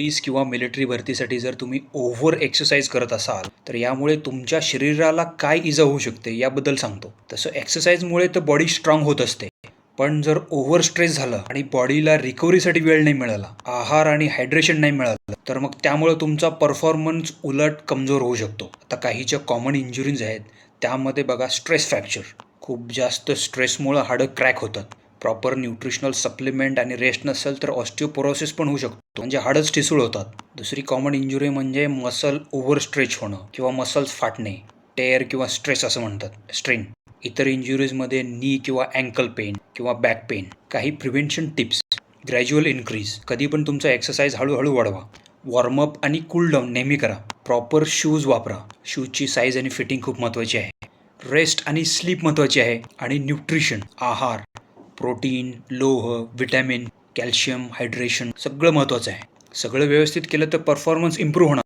Police किंवा military भरतीसाठी जर तुम्ही ओव्हर एक्सरसाइज करत असाल तर यामुळे तुमच्या शरीराला काय इजा होऊ शकते याबद्दल सांगतो. तसं एक्सरसाइजमुळे तर बॉडी स्ट्रॉंग होत असते. पण जर ओव्हर स्ट्रेस झालं आणि बॉडीला रिकव्हरीसाठी वेळ नाही मिळाला आहार आणि हायड्रेशन नाही मिळालं तर मग त्यामुळे तुमचा परफॉर्मन्स उलट कमजोर होऊ शकतो. आता काही ज्या कॉमन इंजुरीज आहेत त्यामध्ये बघा स्ट्रेस फ्रॅक्चर खूप जास्त स्ट्रेसमुळं हाडं क्रॅक होतात. प्रॉपर न्यूट्रिशनल सप्लिमेंट आणि रेस्ट नसेल तर ऑस्टिओपोरोसिस पण होऊ शकतो. म्हणजे हाडच ठिसूळ होतात. दुसरी कॉमन इंजुरी म्हणजे मसल ओव्हर स्ट्रेच होणं किंवा मसल्स फाटणे टेअर किंवा स्ट्रेस असं म्हणतात. स्ट्रेन. इतर इंजुरीजमध्ये नी किंवा अँकल पेन किंवा बॅक पेन काही प्रिव्हेन्शन टिप्स ग्रॅज्युअल इन्क्रीज कधी पण तुमचा एक्सरसाइज हळूहळू वाढवा. वॉर्मअप आणि कूलडाऊन नेहमी करा. प्रॉपर शूज वापरा. शूजची साईज आणि फिटिंग खूप महत्त्वाची आहे. रेस्ट आणि स्लीप महत्त्वाची आहे. आणि न्यूट्रिशन आहार. प्रोटीन लोह विटॅमिन कॅल्शियम हायड्रेशन सगळं महत्त्वाचं आहे. सगळं व्यवस्थित केलं तर परफॉर्मन्स इम्प्रूव्ह होणार.